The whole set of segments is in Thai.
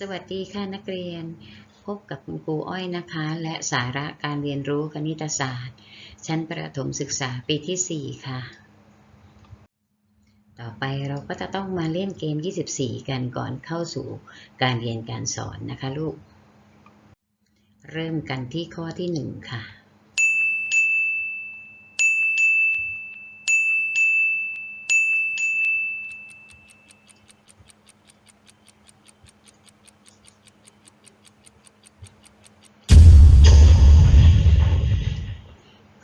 สวัสดีค่ะนักเรียน พบกับคุณครูอ้อยนะคะ และสาระการเรียนรู้คณิตศาสตร์ ชั้นประถมศึกษาปีที่ 4 ค่ะ ต่อไปเราก็จะต้องมาเล่นเกม 24 กันก่อนเข้าสู่การเรียนการสอนนะคะลูก เริ่มกันที่ข้อที่ 1 ค่ะ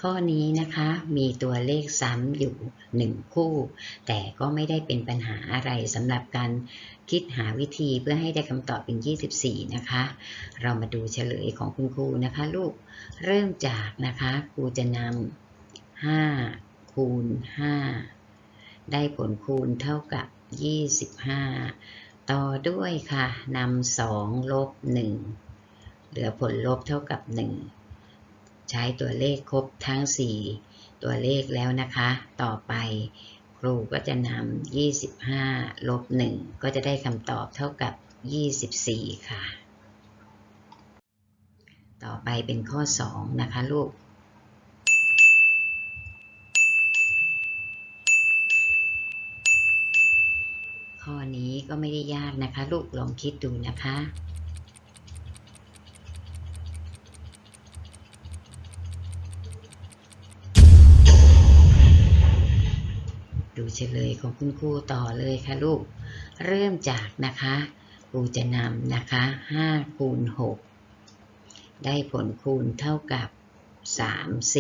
ข้อนี้นะคะมีตัวเลขซ้ำอยู่ 1 คู่ แต่ก็ไม่ได้เป็นปัญหาอะไรสำหรับการคิดหาวิธีเพื่อให้ได้คำตอบเป็น 24 นะคะ เรามาดูเฉลยของคุณครูนะคะลูก เริ่มจากนะคะครูจะนำ5คูณ 5 ได้ผลคูณเท่ากับ 25 ต่อด้วยค่ะนำ2ลบ 1 เหลือผลลบเท่ากับ 1 ใช้ตัวเลขครบทั้ง 4 ตัวเลขแล้วนะคะ ต่อไปครูก็จะนำ25 ลบ 1 ก็จะได้คำตอบเท่ากับ 24 ค่ะ ต่อไปเป็นข้อ 2 นะคะลูกข้อนี้ก็ไม่ได้ยากนะคะ ลูกลองคิดดูนะคะ ดูเฉลยของคุณครูต่อเลยค่ะลูก เริ่มจากนะคะครูจะนำนะคะ5คูณ6ได้ผลคูณเท่ากับ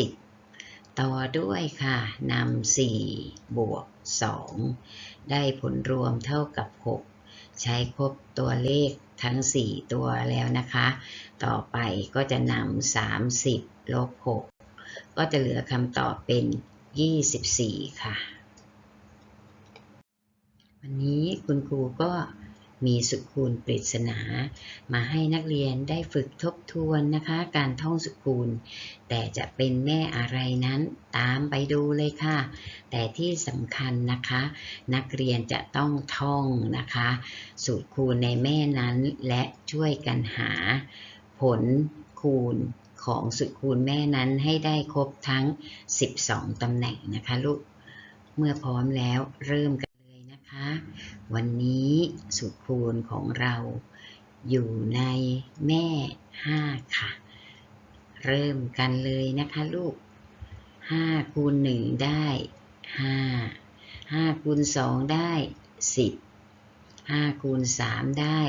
30 ต่อด้วยค่ะนำ4บวก 2 ได้ผลรวมเท่ากับ 6 ใช้ครบตัวเลขทั้ง 4 ตัวแล้วนะคะ ต่อไปก็จะนำ30ลบ6ก็จะเหลือคำตอบเป็น 24 ค่ะ วันนี้คุณครูก็มีสุดคูณปริศนา มาให้นักเรียนได้ฝึกทบทวนนะคะ การท่องสุดคูณ แต่จะเป็นแม่อะไรนั้นตามไปดูเลยค่ะ แต่ที่สำคัญนะคะ นักเรียนจะต้องท่องนะคะ สูตรคูณในแม่นั้นและช่วยกันหา ผลคูณของสุดคูณแม่นั้นให้ได้ครบทั้ง 12 ตำแหน่งนะคะลูก เมื่อพร้อมแล้วเริ่มกัน วันนี้สูตรคูณของเราอยู่ในแม่ 5 ค่ะ เริ่มกันเลยนะคะลูก 5 คูณ 1 ได้ 5 5คูณ2ได้ 10 5คูณ3ได้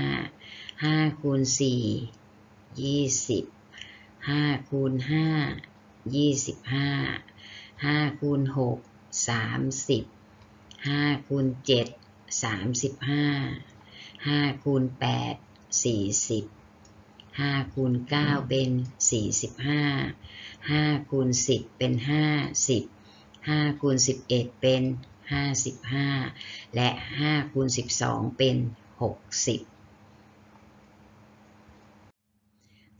15 5คูณ4 20 5คูณ5 25 5คูณ6 30 5คูณ7 35 5คูณ8 40 5คูณ9เป็น45 5คูณ10เป็น50 5คูณ11เป็น55และ5คูณ12เป็น60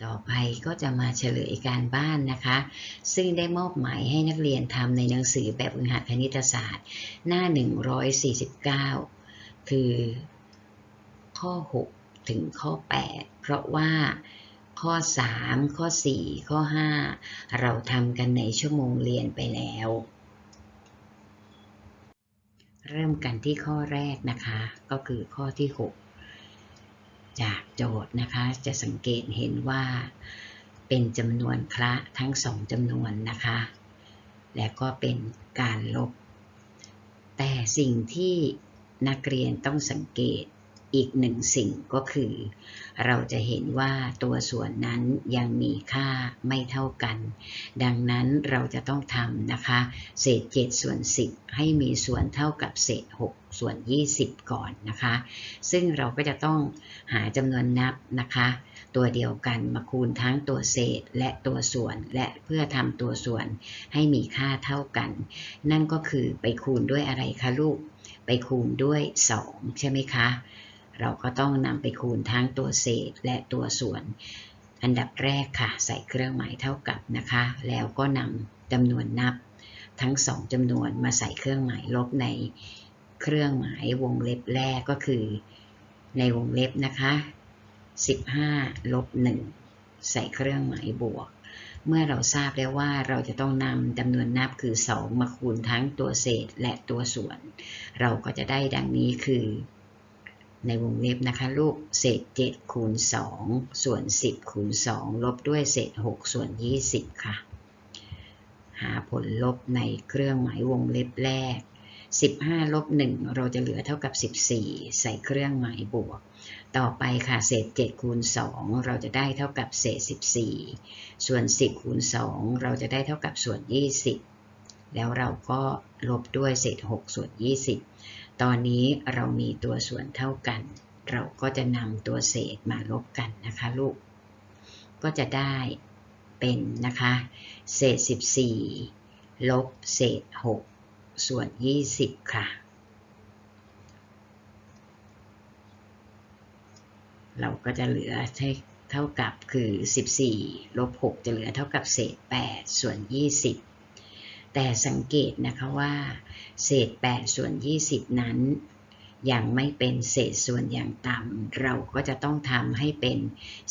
ต่อไปก็จะมาเฉลยการบ้านนะคะ ซึ่งได้มอบหมายให้นักเรียนทำในหนังสือแบบฝึกหัดคณิตศาสตร์ หน้า 149 คือข้อ 6 ถึงข้อ 8 เพราะว่าข้อ 3 ข้อ 4 ข้อ 5 เราทำกันในชั่วโมงเรียนไปแล้ว เริ่มกันที่ข้อแรกนะคะ ก็คือข้อที่ 6 จากโจทย์นะคะ จะสังเกตเห็นว่าเป็นจำนวนคละทั้งสองจำนวนนะคะ และก็เป็นการลบ แต่สิ่งที่นักเรียนต้องสังเกต อีกหนึ่งสิ่งก็คือ เราจะเห็นว่าตัวส่วนนั้นยังมีค่าไม่เท่ากัน ดังนั้นเราจะต้องทำนะคะ เศษ 7 ส่วน 10 ให้มีส่วนเท่ากับเศษ 6 ส่วน 20 ก่อนนะคะ ซึ่งเราก็จะต้องหาจำนวนนับนะคะ ตัวเดียวกันมาคูณทั้งตัวเศษและตัวส่วนและเพื่อทำตัวส่วนให้มีค่าเท่ากัน นั่นก็คือไปคูณด้วยอะไรคะลูก ไปคูณด้วย 2 ใช่ไหมคะ เราก็ต้องนำไปคูณทั้งตัวเศษและตัวส่วน อันดับแรกค่ะ ใส่เครื่องหมายเท่ากับนะคะ แล้วก็นำจำนวนนับทั้งสองจำนวนมาใส่เครื่องหมายลบในเครื่องหมายวงเล็บแรกก็คือ ในวงเล็บนะคะ 15 ลบ 1 ใส่เครื่องหมายบวก เมื่อเราทราบแล้วว่าเราจะต้องนำจำนวนนับคือ 2 มาคูณทั้งตัวเศษและตัวส่วน เราก็จะได้ดังนี้คือ ในวงเล็บนะคะลูกเศษ 7 คูณ 2 ส่วน 10 คูณ 2 ลบด้วยเศษ 6 ส่วน 20 ค่ะ หาผลลบในเครื่องหมายวงเล็บแรก 15 ลบ 1 เราจะเหลือเท่ากับ 14 ใส่เครื่องหมายบวก ต่อไปค่ะ เศษ 7 คูณ 2 เราจะได้เท่ากับเศษ 14 ส่วน 10 คูณ 2 เราจะได้เท่ากับส่วน 20 แล้วเราก็ลบด้วยเศษ 6 ส่วน 20 ตอนนี้เรามีตัวส่วนเท่ากัน เราก็จะนำตัวเศษมาลบกันนะคะลูก ก็จะได้เป็นนะคะ เศษ 14 ลบเศษ 6 ส่วน 20 ค่ะ เราก็จะเหลือเท่ากับคือ 14 ลบ 6 จะเหลือเท่ากับเศษ 8 ส่วน 20 แต่สังเกตนะคะว่า เศษ 8 ส่วน 20 นั้น ยังไม่เป็นเศษส่วนอย่างต่ำเราก็จะต้องทำให้เป็น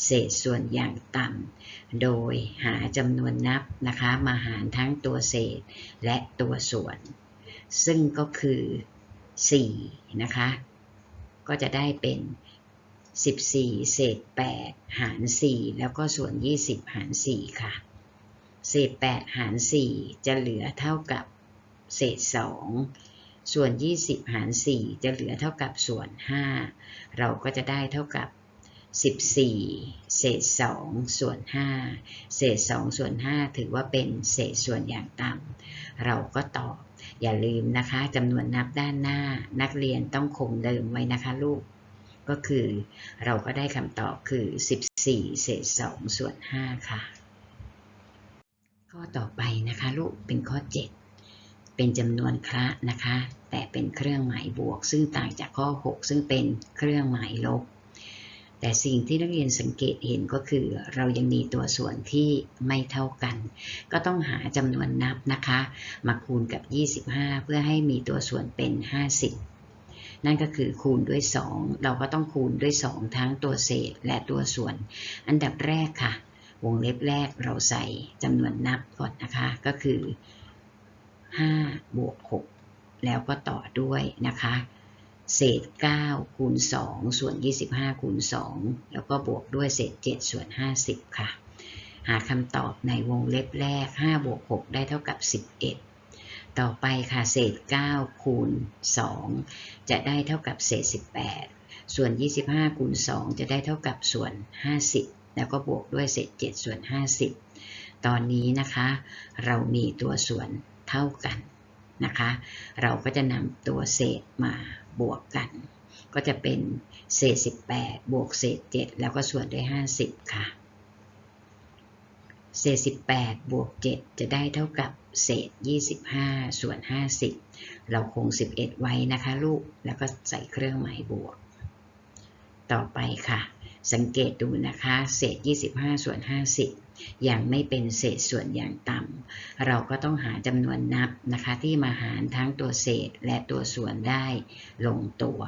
เศษส่วนอย่างต่ำโดยหาจำนวนนับนะคะมาหารทั้งตัวเศษและตัวส่วน ซึ่งก็คือ4นะคะ ก็จะได้เป็น 14 เศษ 8 หาร 4 แล้วก็ส่วน 20 หาร 4 ค่ะ เศษ 8 หาร 4 จะเหลือเท่ากับเศษ 2 ส่วน 20 หาร 4 จะเหลือเท่ากับส่วน 5 เราก็จะได้เท่ากับ 14 เศษ 2 ส่วน 5 เศษ 2 ส่วน 5 ถือว่าเป็นเศษส่วนอย่างต่ำเราก็ตอบ อย่าลืมนะคะจำนวนนับด้านหน้านักเรียนต้องคงเดิมไว้นะคะลูกก็คือเราก็ได้คำตอบคือ 14 เศษ 2 ส่วน 5 ค่ะ ข้อต่อไปนะคะลูกเป็นข้อ 7 เป็นจำนวนคละนะคะ แต่เป็นเครื่องหมายบวก ซึ่งต่างจากข้อ 6 ซึ่งเป็นเครื่องหมายลบ แต่สิ่งที่นักเรียนสังเกตเห็นก็คือ เรายังมีตัวส่วนที่ไม่เท่ากัน ก็ต้องหาจำนวนนับนะคะ มาคูณกับ 25 เพื่อให้มีตัวส่วนเป็น 50 นั่นก็คือคูณด้วย 2 เราก็ต้องคูณด้วย 2 ทั้งตัวเศษและตัวส่วน อันดับแรกค่ะ วงเล็บแรกเราใส่จำนวนนับก่อนนะคะ ก็คือ5บวก6แล้วก็ต่อด้วยนะคะ เศษ 9 คูณ 2 ส่วน 25 คูณ 2 แล้วก็บวกด้วยเศษ 7 ส่วน 50 ค่ะ หาคำตอบในวงเล็บแรก 5 บวก 6 ได้เท่ากับ 11 ต่อไปค่ะ เศษ 9 คูณ 2 จะได้เท่ากับเศษ 18 ส่วน 25 คูณ 2 จะได้เท่ากับส่วน 50 แล้วก็บวกด้วยเศษ7ส่วน 50 ตอนนี้นะคะ เรามีตัวส่วนเท่ากันนะคะ เราก็จะนำตัวเศษมาบวกกัน ก็จะเป็นเศษ 18 บวกเศษ 7 แล้วก็ส่วนด้วย 50 ค่ะ เศษ 18 บวก 7 จะได้เท่ากับเศษ 25 ส่วน 50 เราคง 11 ไว้นะคะลูก แล้วก็ใส่เครื่องหมายบวก ต่อไปค่ะ สังเกตดูนะคะ เศษ 25 ส่วน 50 อยังไม่เป็นเศษส่วนอย่างต่ำ เราก็ต้องหาจำนวนนับนะคะ ที่มาหารทั้งตัวเศษและตัวส่วนได้ลงตัว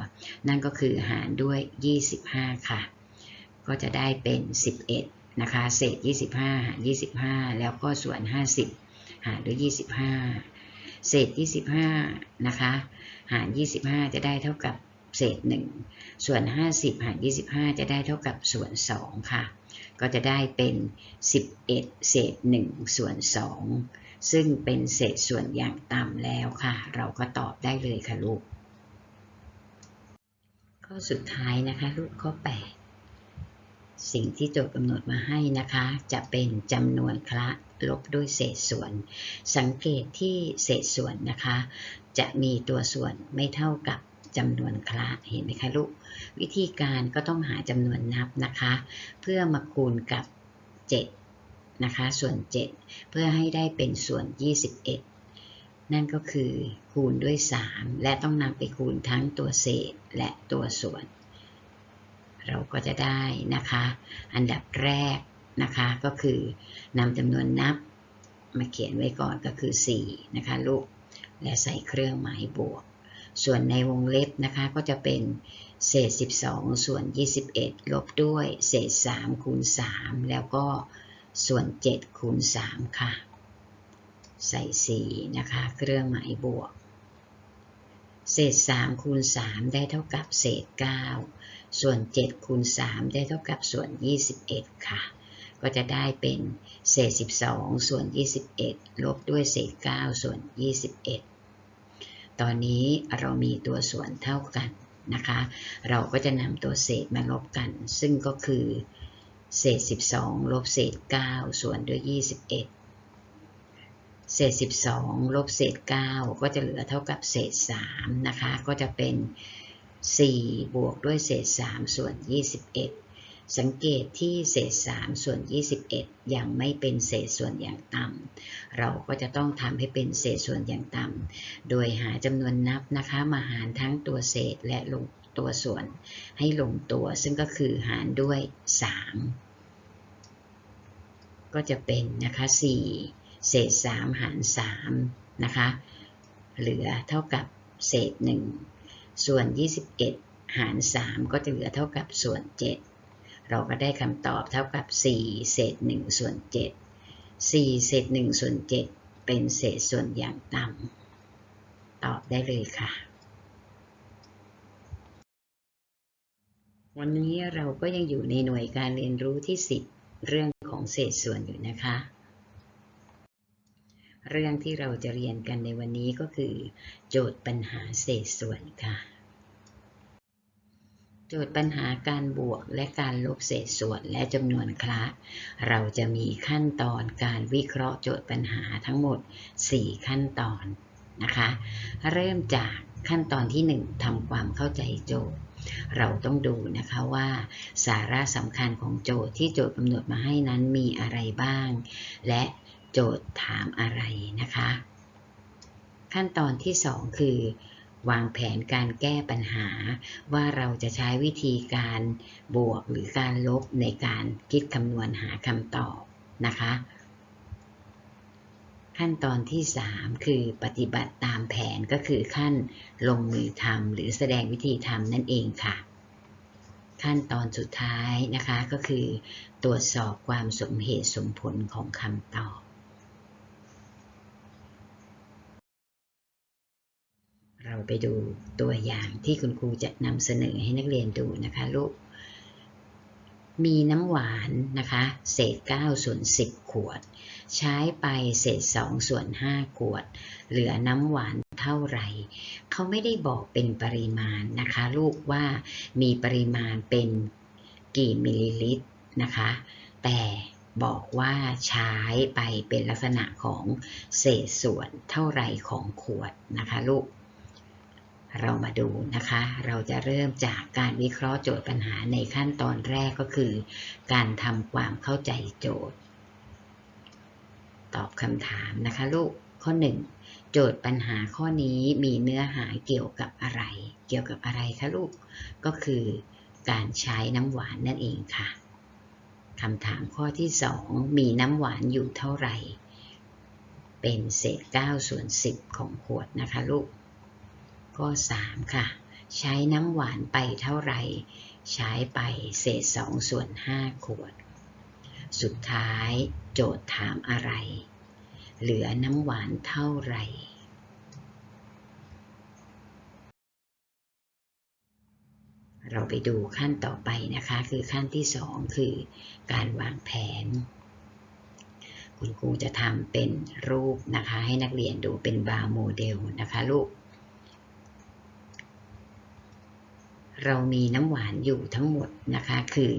นั่นก็คือหารด้วย 25 ค่ะ ก็จะได้เป็น 11 นะคะ เศษ 25 หาร 25 แล้วก็ส่วน 50 หารด้วย 25 เศษ 25 นะคะ หาร 25 จะได้เท่ากับ เศษ 1 ส่วน 50 หาร 25 จะได้เท่ากับส่วน 2 ค่ะ ก็จะได้เป็น 11 เศษ 1 ส่วน 2 ซึ่งเป็นเศษส่วนอย่างต่ำแล้วค่ะ เราก็ตอบได้เลยค่ะลูก ข้อสุดท้ายนะคะลูกข้อ 8 สิ่งที่โจทย์กำหนดมาให้นะคะ จะเป็นจำนวนคละลบด้วยเศษส่วน สังเกตที่เศษส่วนนะคะ จะมีตัวส่วนไม่เท่ากับ จำนวนคละเห็นไหมคะลูก วิธีการก็ต้องหาจำนวนนับนะคะ เพื่อมาคูณกับ 7 นะคะ ส่วน 7 เพื่อให้ได้เป็นส่วน 21 นั่นก็คือคูณด้วย 3 และต้องนำไปคูณทั้งตัวเศษและตัวส่วน เราก็จะได้นะคะ อันดับแรกนะคะก็คือนำจำนวนนับมาเขียนไว้ก่อนก็คือ 4 นะคะลูก และใส่เครื่องหมายบวก ส่วนในวงเล็บนะคะก็จะเป็นเศษ 12 ส่วน 21 ลบด้วยเศษ 3 คูณ 3 แล้วก็ส่วน 7 คูณ 3 ค่ะ ใส่ 4 นะคะ เครื่องหมายบวก เศษ 3 คูณ 3 ได้เท่ากับเศษ 9 ส่วน 7 คูณ 3 ได้เท่ากับส่วน 21 ค่ะ ก็จะได้เป็นเศษ 12 ส่วน 21 ลบด้วยเศษ 9 ส่วน 21 ตอนนี้เรามีตัวส่วนเท่ากันนะคะ เราก็จะนำตัวเศษมาลบกัน ซึ่งก็คือเศษ 12 ลบเศษ 9 ส่วนด้วย 21 เศษ 12 ลบเศษ 9 ก็จะเหลือเท่ากับเศษ 3 นะคะ ก็จะเป็น 4 บวกด้วยเศษ 3 ส่วน 21 สังเกตที่เศษ 3 ส่วน 21 ยังไม่เป็นเศษส่วนอย่างต่ำ เราก็จะต้องทำให้เป็นเศษส่วนอย่างต่ำ โดยหาจำนวนนับนะคะมาหารทั้งตัวเศษและลงตัวส่วนให้ลงตัว ซึ่งก็คือหารด้วย 3 ก็จะเป็นนะคะ4เศษ 3 หาร3นะคะ เหลือเท่ากับเศษ 1 ส่วน 21 หาร 3 ก็จะเหลือเท่ากับส่วน 7 เราก็ได้คำตอบเท่ากับ 4 เศษ1ส่วน7 4 เศษ1ส่วน7 เป็นเศษส่วนอย่างต่ำตอบได้เลยค่ะ วันนี้เราก็ยังอยู่ในหน่วยการเรียนรู้ที่ 10 เรื่องของเศษส่วนอยู่นะคะ เรื่องที่เราจะเรียนกันในวันนี้ก็คือ โจทย์ปัญหาเศษส่วนค่ะ โจทย์ปัญหาการบวกและการลบเศษส่วนและจำนวนคละเราจะมีขั้นตอนการวิเคราะห์โจทย์ปัญหาทั้งหมด 4 ขั้นตอนนะคะ เริ่มจากขั้นตอนที่ 1ทำความเข้าใจโจทย์ เราต้องดูนะคะว่า สาระสำคัญของโจทย์ที่โจทย์กำหนดมาให้นั้นมีอะไรบ้าง และโจทย์ถามอะไรนะคะ ขั้นตอนที่ 2 คือ วางแผนการแก้ปัญหา ว่าเราจะใช้วิธีการบวกหรือการลบในการคิดคำนวณหาคำตอบนะคะ ขั้นตอนที่ 3 คือปฏิบัติตามแผนก็คือขั้นลงมือทำหรือแสดงวิธีทำนั่นเองค่ะ ขั้นตอนสุดท้ายนะคะก็คือ ตรวจสอบความสมเหตุสมผลของคำตอบ เราไปดูตัวอย่างที่คุณครูจะนำเสนอให้นักเรียนดูนะคะลูก มีน้ำหวานนะคะ เศษ 9 ส่วน 10 ขวด ใช้ไปเศษ 2 ส่วน 5 ขวด เหลือน้ำหวานเท่าไหร่ เขาไม่ได้บอกเป็นปริมาณนะคะ ลูกว่ามีปริมาณเป็นกี่มิลลิลิตรนะคะ แต่บอกว่าใช้ไปเป็นลักษณะของเศษส่วนเท่าไรของขวดนะคะลูก เรามาดูนะคะ เราจะเริ่มจากการวิเคราะห์โจทย์ปัญหาในขั้นตอนแรกก็คือ การทำความเข้าใจโจทย์ ตอบคำถามนะคะลูก ข้อ 1 โจทย์ปัญหาข้อนี้มีเนื้อหาเกี่ยวกับอะไร เกี่ยวกับอะไรคะลูก ก็คือการใช้น้ำหวานนั่นเองค่ะคำถามข้อที่ 2 มีน้ำหวานอยู่เท่าไหร่ เป็นเศษ9ส่วน10 ของขวดนะคะลูก ข้อ 3 ค่ะ ใช้น้ำหวานไปเท่าไหร่ ใช้ไปเศษ 2 ส่วน 5 ขวด สุดท้ายโจทย์ถามอะไร เหลือน้ำหวานเท่าไหร่เราไปดูขั้นต่อไปนะคะ คือขั้นที่ 2 คือการวางแผน คุณครูจะทำเป็นรูปนะคะ ให้นักเรียนดูเป็นบาร์โมเดลนะคะลูก เรามีน้ำหวานอยู่ทั้งหมดนะคะคือ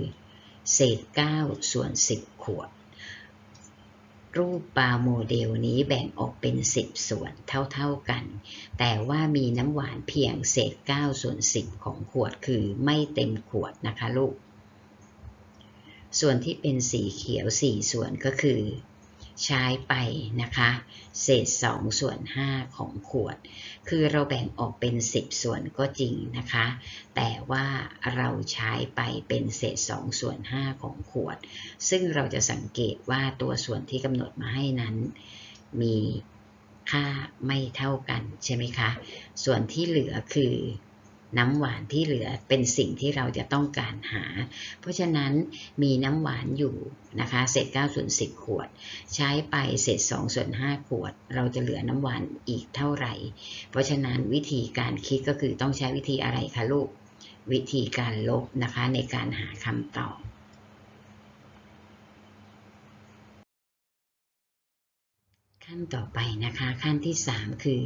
เศษ9ส่วน 10 ขวด รูปบาโมเดลนี้แบ่งออกเป็น 10 ส่วนเท่าๆกัน แต่ว่ามีน้ำหวานเพียงเศษ9ส่วน 10 ของขวดคือไม่เต็มขวดนะคะลูก ส่วนที่เป็นสีเขียว 4 ส่วนก็คือ ใช้ไปนะคะเศษ2ส่วน5ของขวด คือเราแบ่งออกเป็น 10 ส่วนก็จริงนะคะ แต่ว่าเราใช้ไปเป็นเศษ2ส่วน5ของขวด ซึ่งเราจะสังเกตว่าตัวส่วนที่กำหนดมาให้นั้น มีค่าไม่เท่ากันใช่ไหมคะ ส่วนที่เหลือคือ น้ำหวานที่เหลือเป็นสิ่งที่เราจะต้องการหา เพราะฉะนั้นมีน้ำหวานอยู่นะคะเศษ9ส่วน10 ขวด ใช้ไปเศษ2ส่วน5ขวด เราจะเหลือน้ำหวานอีกเท่าไหร่ เพราะฉะนั้นวิธีการคิดก็คือต้องใช้วิธีอะไรคะลูก วิธีการลบนะคะในการหาคำตอบขั้นต่อไปนะคะขั้นที่ 3 คือ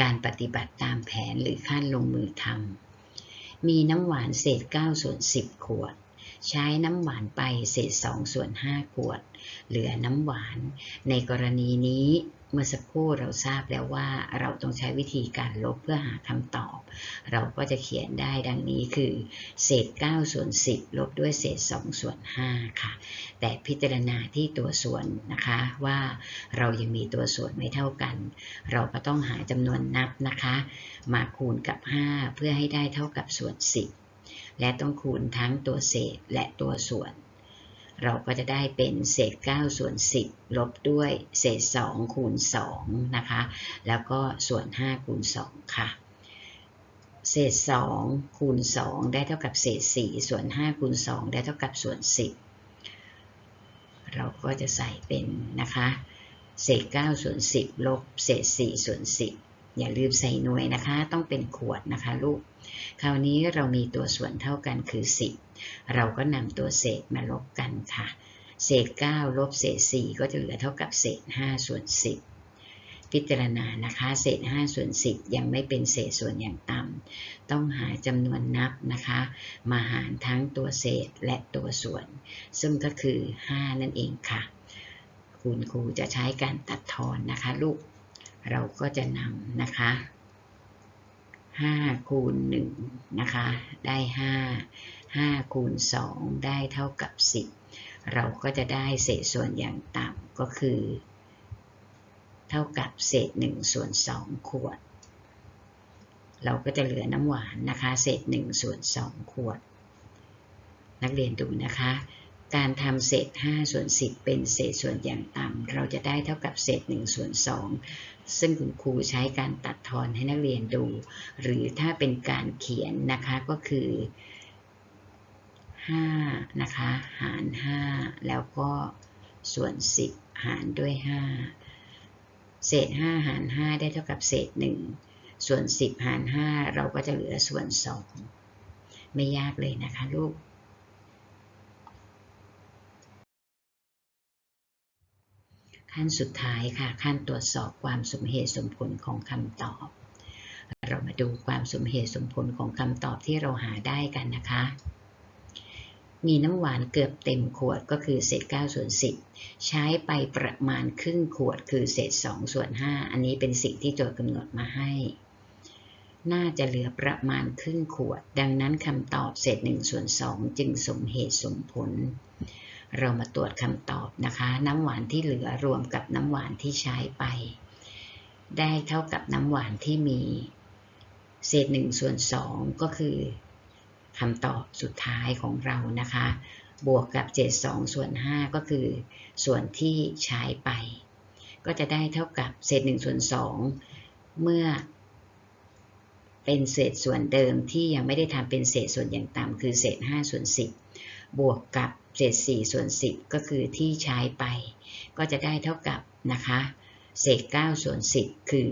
การปฏิบัติตามแผนหรือขั้นลงมือทำ มีน้ำหวานเศษ9ส่วน10 ขวด ใช้น้ำหวานไปเศษ2ส่วน5ขวด เหลือน้ำหวาน ในกรณีนี้ เมื่อสักครู่เราทราบแล้วว่าเราต้องใช้วิธีการลบเพื่อหาคำตอบ เราก็จะเขียนได้ดังนี้คือ เศษ 9 ส่วน 10 ลบด้วยเศษ 2 ส่วน 5 ค่ะ แต่พิจารณาที่ตัวส่วนนะคะว่าเรายังมีตัวส่วนไม่เท่ากัน เราก็ต้องหาจำนวนนับนะคะ มาคูณกับ 5 เพื่อให้ได้เท่ากับส่วน 10 และต้องคูณทั้งตัวเศษและตัวส่วน เราก็จะได้เป็นเศษ 9 ส่วน 10 ลบด้วยเศษ 2 คูณ 2 นะคะ แล้วก็ส่วน 5 คูณ 2 ค่ะ เศษ 2 คูณ 2 ได้เท่ากับเศษ 4 ส่วน 5 คูณ 2 ได้เท่ากับส่วน 10 เราก็จะใส่เป็นนะคะ เศษ 9 ส่วน 10 ลบเศษ 4 ส่วน 10 อย่าลืมใส่หน่วยนะคะ ต้องเป็นขวดนะคะลูก คราวนี้เรามีตัวส่วนเท่ากันคือ 10 เราก็นำตัวเศษมาลบกันค่ะ เศษ 9 ลบเศษ 4 ก็จะเหลือเท่ากับเศษ 5 ส่วน 10 พิจารณานะคะ เศษ 5 ส่วน 10 ยังไม่เป็นเศษส่วนอย่างต่ำต้องหาจำนวนนับนะคะ มาหารทั้งตัวเศษและตัวส่วน ซึ่งก็คือ 5 นั่นเองค่ะ คุณครูจะใช้การตัดทอนนะคะลูก เราก็จะนำนะคะ5คูณ1นะคะได้5 5คูณ2ได้เท่ากับ10เราก็จะได้เศษส่วนอย่างต่ำก็คือ เท่ากับเศษ1ส่วน2ขวด เราก็จะเหลือน้ำหวานนะคะเศษ1ส่วน2ขวด นักเรียนดูนะคะการทำเศษ5ส่วน10 เป็นเศษส่วนอย่างต่ำเราจะได้เท่ากับเศษ1ส่วน2 ซึ่งคุณครูใช้การตัดทอนให้นักเรียนดู หรือถ้าเป็นการเขียนนะคะก็คือ5นะคะหาร 5 แล้วก็ส่วน 10 หารด้วย 5 เศษ 5 หาร 5 ได้เท่ากับเศษ 1 ส่วน 10 หาร 5 เราก็จะเหลือส่วน 2 ไม่ยากเลยนะคะลูก ขั้นสุดท้ายค่ะขั้นตรวจสอบความสมเหตุสมผลของคำตอบ เรามาดูความสมเหตุสมผลของคำตอบที่เราหาได้กันนะคะ มีน้ำหวานเกือบเต็มขวดก็คือเศษ9ส่วน10 ใช้ไปประมาณครึ่งขวดคือเศษ2ส่วน5อันนี้เป็นสิ่งที่โจทย์กำหนดมาให้ น่าจะเหลือประมาณครึ่งขวด ดังนั้นคำตอบเศษ1ส่วน2จึงสมเหตุสมผล เรามาตรวจคำตอบนะคะ น้ำหวานที่เหลือรวมกับน้ำหวานที่ใช้ไป ได้เท่ากับน้ำหวานที่มีเศษ1ส่วน2ก็คือคำตอบสุดท้ายของเรานะคะ บวกกับ7 2ส่วน5ก็คือ ส่วนที่ใช้ไป ก็จะได้เท่ากับเศษ1ส่วน2เมื่อเป็นเศษส่วนเดิมที่ยังไม่ได้ทำเป็นเศษส่วนอย่างต่ำคือเศษ5ส่วน10 บวกกับเศษ4ส่วน10 ก็คือที่ใช้ไป ก็จะได้เท่ากับนะคะเศษ9ส่วน10 คือ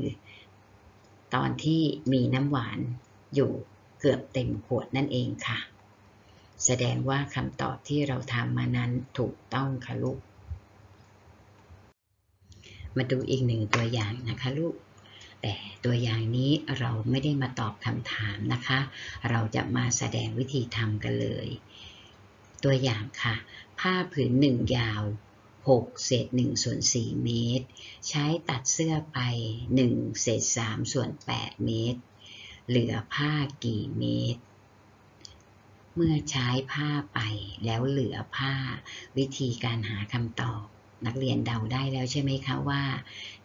ตอนที่มีน้ำหวานอยู่เกือบเต็มขวดนั่นเองค่ะ แสดงว่าคำตอบที่เราทำมานั้นถูกต้องค่ะลูก มาดูอีกหนึ่งตัวอย่างนะคะลูกแต่ตัวอย่างนี้เราไม่ได้มาตอบคำถามนะคะ เราจะมาแสดงวิธีทำกันเลย ตัวอย่างค่ะ ผ้าผืนหนึ่งยาว 6 เศษ1ส่วน4เมตร ใช้ตัดเสื้อไป 1 เศษ3ส่วน8เมตร เหลือผ้ากี่เมตร เมื่อใช้ผ้าไปแล้วเหลือผ้า วิธีการหาคำตอบ นักเรียนเดาได้แล้วใช่ไหมคะว่า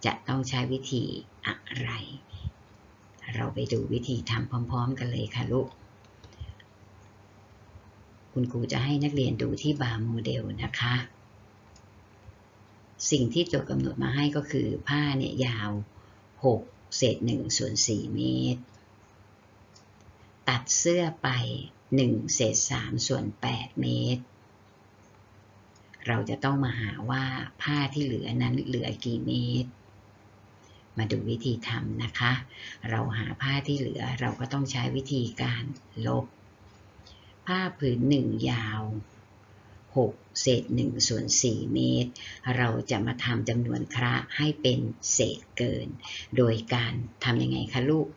จะต้องใช้วิธีอะไร เราไปดูวิธีทำพร้อม ๆ กันเลยค่ะลูก คุณครูจะให้นักเรียนดูที่บาร์โมเดลนะคะ สิ่งที่โจทย์กำหนดมาให้ก็คือผ้าเนี่ยยาว 6 เศษ1ส่วน4เมตร ตัดเสื้อไป 1 เศษ3ส่วน8เมตร เราจะต้องมาหาว่าผ้าที่เหลือนั้นเหลือกี่เมตรมาดูวิธีทำนะคะ เราหาผ้าที่เหลือเราก็ต้องใช้วิธีการลบ ผ้าผืนหนึ่งยาว 6 เศษ1ส่วน4เมตร เราจะมาทำจำนวนคระให้เป็นเศษเกิน โดยการทำยังไงคะลูก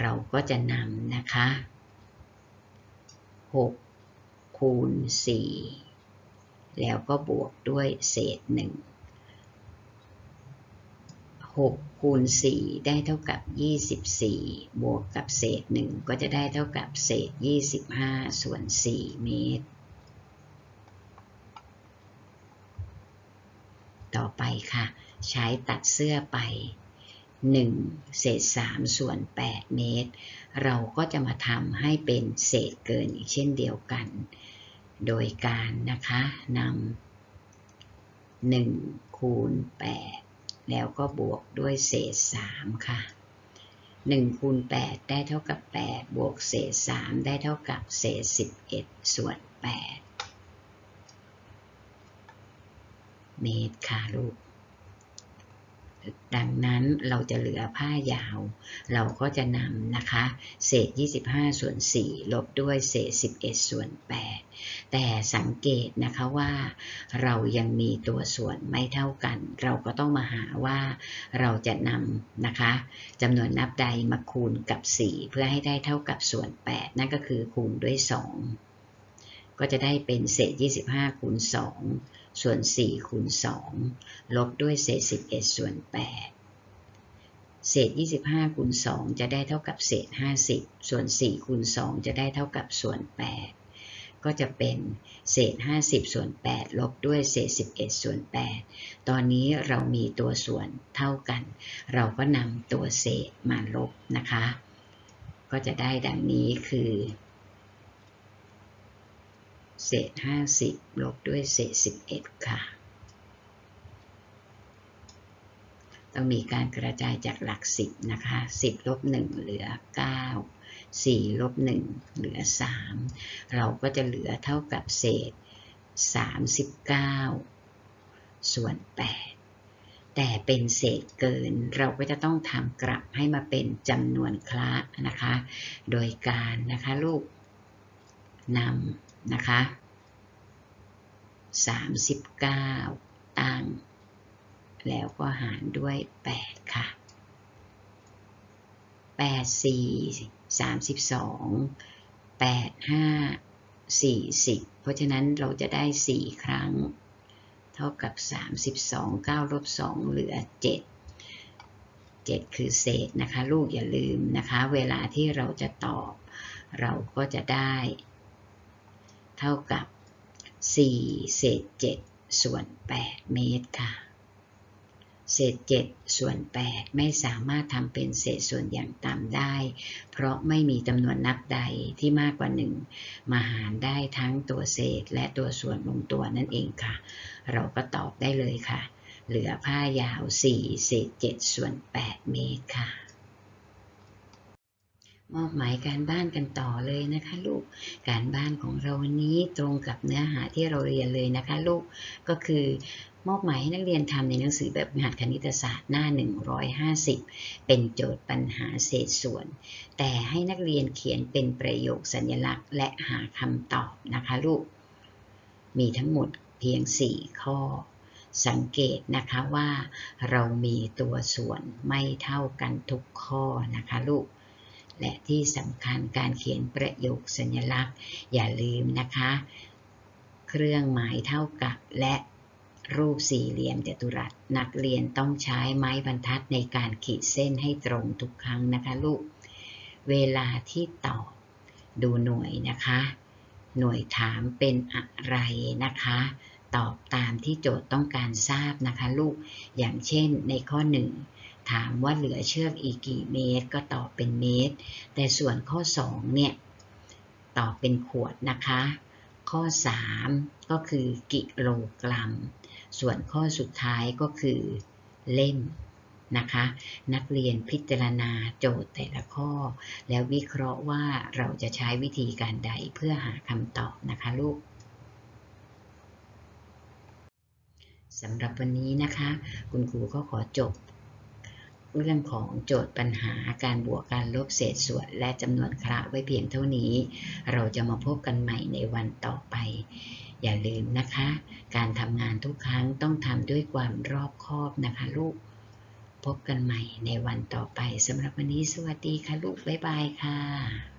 เราก็จะนำนะคะ 6 คูณ 4 แล้วก็บวกด้วยเศษ1 6 คูณ 4 ได้เท่ากับ 24 บวกกับเศษ 1 ก็จะได้เท่ากับเศษ 25 ส่วน 4 เมตร ต่อไปค่ะ ใช้ตัดเสื้อไป 1 เศษ 3 ส่วน 8 เมตร เราก็จะมาทำให้เป็นเศษเกินอีกเช่นเดียวกัน โดยการนะคะนำ1คูณ 8 แล้วก็บวกด้วยเศษ 3 ค่ะ1คูณ8ได้เท่ากับ 8 บวกเศษ 3 ได้เท่ากับเศษ 11 ส่วน 8 เมตรค่ะลูก ดังนั้นเราจะเหลือผ้ายาว เราก็จะนำนะคะ เศษ 25 ส่วน 4 ลบด้วยเศษ 11 ส่วน 8 แต่สังเกตนะคะว่า เรายังมีตัวส่วนไม่เท่ากัน เราก็ต้องมาหาว่าเราจะนำนะคะจำนวนนับใดมาคูณกับ 4 เพื่อให้ได้เท่ากับส่วน 8 นั่นก็คือคูณด้วย 2 ก็จะได้เป็นเศษ 25 คูณ 2 ส่วน4คูณ2ลบด้วยเศษ 11 ส่วน 8 เศษ 25คูณ2จะได้เท่ากับเศษ 50 ส่วน4คูณ2จะได้เท่ากับส่วน 8 ก็จะเป็นเศษ 50 ส่วน 8 ลบด้วยเศษ 11 ส่วน 8 ตอนนี้เรามีตัวส่วนเท่ากัน เราก็นำตัวเศษมาลบนะคะ ก็จะได้ดังนี้คือ เศษ 50 ลบด้วยเศษ 11 ค่ะ ต้องมีการกระจายจากหลัก 10 นะคะ 10 ลบ 1 เหลือ 9 4 ลบ 1 เหลือ 3 เราก็จะเหลือเท่ากับเศษ 39 ส่วน 8 แต่เป็นเศษเกิน เราก็จะต้องทำกลับให้มาเป็นจำนวนคละนะคะ โดยการนะคะลูกนำ นะคะ39 ตั้ง แล้วก็หารด้วย 8 ค่ะ 8 4 32 8 5 40 เพราะฉะนั้นเราจะได้ 4 ครั้ง เท่ากับ 32 9ลบ2เหลือ 7 7 คือเศษนะคะ ลูกอย่าลืมนะคะ เวลาที่เราจะตอบ เราก็จะได้ เท่ากับ 4 เศษ 7 ส่วน 8 เมตรค่ะ เศษ 7 ส่วน 8 ไม่สามารถทำเป็นเศษส่วนอย่างต่ำได้ เพราะไม่มีจำนวนนับใดที่มากกว่า 1 มาหารได้ทั้งตัวเศษและตัวส่วนลงตัวนั่นเองค่ะ เราก็ตอบได้เลยค่ะ เหลือผ้ายาว 4 เศษ 7 ส่วน 8 เมตรค่ะ มอบหมายการบ้านกันต่อเลยนะคะลูก การบ้านของเราวันนี้ตรงกับเนื้อหาที่เราเรียนเลยนะคะลูก ก็คือมอบหมายให้นักเรียนทำในหนังสือแบบหัดคณิตศาสตร์หน้า 150 เป็นโจทย์ปัญหาเศษส่วน แต่ให้นักเรียนเขียนเป็นประโยคสัญลักษณ์ และหาคำตอบนะคะลูก มีทั้งหมดเพียง 4 ข้อ สังเกตนะคะว่าเรามีตัวส่วนไม่เท่ากันทุกข้อนะคะลูก และที่สำคัญการเขียนประโยคสัญลักษณ์ อย่าลืมนะคะ เครื่องหมายเท่ากับและรูปสี่เหลี่ยมจัตุรัส นักเรียนต้องใช้ไม้บรรทัดในการขีดเส้นให้ตรงทุกครั้งนะคะลูก เวลาที่ตอบดูหน่วยนะคะ หน่วยถามเป็นอะไรนะคะ ตอบตามที่โจทย์ต้องการทราบนะคะลูก อย่างเช่นในข้อ1 ถามว่าเหลือเชือกอีกกี่เมตร ก็ตอบเป็นเมตร แต่ส่วนข้อ 2 เนี่ย ตอบเป็นขวดนะคะ ข้อ 3 ก็คือกิโลกรัม ส่วนข้อสุดท้ายก็คือเล่มนะคะ นักเรียนพิจารณาโจทย์แต่ละข้อ แล้ววิเคราะห์ว่าเราจะใช้วิธีการใดเพื่อหาคำตอบนะคะลูกสำหรับวันนี้นะคะ คุณครูก็ขอจบ เรื่องของโจทย์ปัญหาการบวกการลบเศษส่วน และจำนวนคระไว้เพียงเท่านี้ เราจะมาพบกันใหม่ในวันต่อไป อย่าลืมนะคะ การทำงานทุกครั้งต้องทำด้วยความรอบคอบนะคะลูก พบกันใหม่ในวันต่อไปสำหรับวันนี้สวัสดีค่ะลูก บ๊ายบายค่ะ